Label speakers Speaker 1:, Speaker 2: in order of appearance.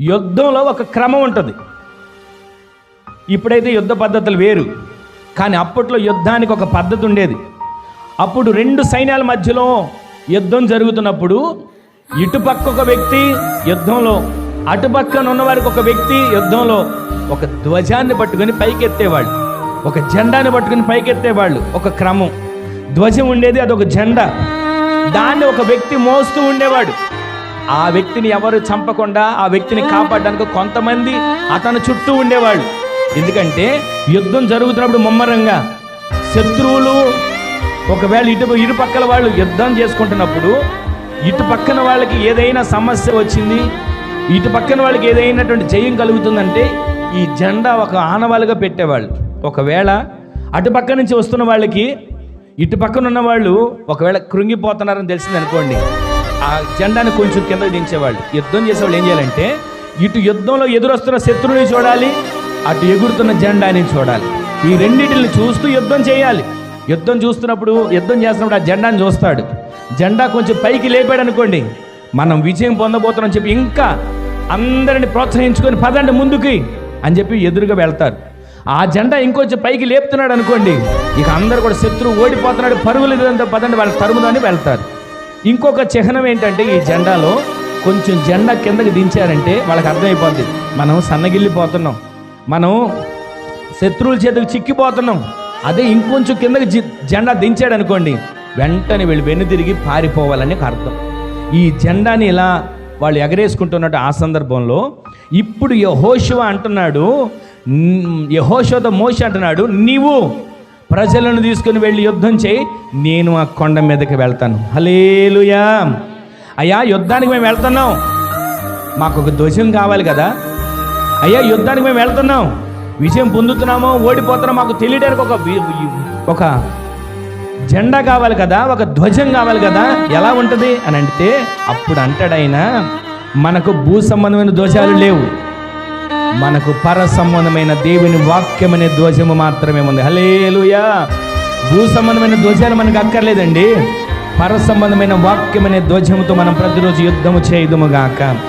Speaker 1: యుద్ధంలో ఒక క్రమం ఉంటుంది. ఇప్పుడైతే యుద్ధ పద్ధతులు వేరు కానీ అప్పట్లో యుద్ధానికి ఒక పద్ధతి ఉండేది. అప్పుడు రెండు సైన్యాల మధ్యలో యుద్ధం జరుగుతున్నప్పుడు ఇటుపక్క ఒక వ్యక్తి యుద్ధంలో అటుపక్కన ఉన్నవారికి ఒక వ్యక్తి యుద్ధంలో ఒక ధ్వజాన్ని పట్టుకొని పైకెత్తేవాళ్ళు ఒక జెండాని పట్టుకొని పైకెత్తేవాళ్ళు ఒక క్రమం. ధ్వజం ఉండేది అదొక జెండా. దాన్ని ఒక వ్యక్తి మోస్తూ ఉండేవాడు. ఆ వ్యక్తిని ఎవరు చంపకుండా ఆ వ్యక్తిని కాపాడడానికి కొంతమంది అతను చుట్టూ ఉండేవాళ్ళు. ఎందుకంటే యుద్ధం జరుగుతున్నప్పుడు ముమ్మరంగా శత్రువులు ఒకవేళ ఇటు ఇరు పక్కల వాళ్ళు యుద్ధం చేసుకుంటున్నప్పుడు ఇటు పక్కన వాళ్ళకి ఏదైనా సమస్య వచ్చింది ఇటు పక్కన వాళ్ళకి ఏదైనటువంటి జయం కలుగుతుందంటే ఈ జెండా ఒక ఆనవాలుగా పెట్టేవాళ్ళు. ఒకవేళ అటు పక్క నుంచి వస్తున్న వాళ్ళకి ఇటు పక్కన ఉన్న వాళ్ళు ఒకవేళ కృంగిపోతున్నారని తెలిసింది అనుకోండి ఆ జెండాని కొంచెం కింద దించేవాళ్ళు. యుద్ధం చేసేవాళ్ళు ఏం చేయాలంటే ఇటు యుద్ధంలో ఎదురొస్తున్న శత్రువుని చూడాలి అటు ఎగురుతున్న జెండాని చూడాలి. ఈ రెండింటిని చూస్తూ యుద్ధం చేయాలి. యుద్ధం చూస్తున్నప్పుడు యుద్ధం చేస్తున్నప్పుడు ఆ జెండాని చూస్తాడు. జెండా కొంచెం పైకి లేపాడు అనుకోండి మనం విజయం పొందబోతున్నాం చెప్పి ఇంకా అందరిని ప్రోత్సహించుకొని పదండి ముందుకి అని చెప్పి ఎదురుగా వెళ్తారు. ఆ జెండా ఇంకొంచెం పైకి లేపుతున్నాడు అనుకోండి ఇక అందరు కూడా శత్రువు ఓడిపోతున్నాడు పరుగులు ఇదంతా పదండి వాళ్ళ తరుముదని వెళ్తారు. ఇంకొక చిహ్నం ఏంటంటే ఈ జెండాలో కొంచెం జెండా కిందకి దించారంటే వాళ్ళకి అర్థమైపోద్ది. మనం సన్నగిల్లిపోతున్నాం. మనం శత్రువుల చేతికి చిక్కిపోతున్నాం. అదే ఇంకొంచెం కిందకి జెండా దించాడు అనుకోండి వెంటనే వీళ్ళు వెన్ను తిరిగి పారిపోవాలని ఒక అర్థం. ఈ జెండాని ఇలా వాళ్ళు ఎగరేసుకుంటున్నట్టు ఆ సందర్భంలో ఇప్పుడు యహోశివ అంటున్నాడు "న్- మోష అంటున్నాడు నీవు ప్రజలను తీసుకుని వెళ్ళి యుద్ధం చేయి నేను ఆ కొండ మీదకి వెళ్తాను. హలేలుయా అయ్యా యుద్ధానికి మేము వెళ్తున్నాం. మాకు ఒక ధ్వజం కావాలి కదా. అయ్యా యుద్ధానికి మేము వెళ్తున్నాం. విజయం పొందుతున్నామో ఓడిపోతున్నాం మాకు తెలియడానికి ఒక ఒక జెండా కావాలి కదా ఒక ధ్వజం కావాలి కదా. ఎలా ఉంటుంది అని అంటే అప్పుడు అంటాడైనా మనకు భూ సంబంధమైన దోషాలు లేవు. మనకు పర సంబంధమైన దేవుని వాక్యం అనే ధ్వజము మాత్రమే ఉంది. హలేలుయా భూ సంబంధమైన ధ్వజాలు మనకు అక్కర్లేదండి. పర సంబంధమైన వాక్యం అనే ధ్వజముతో మనం ప్రతిరోజు యుద్ధము చేయదుము గాక.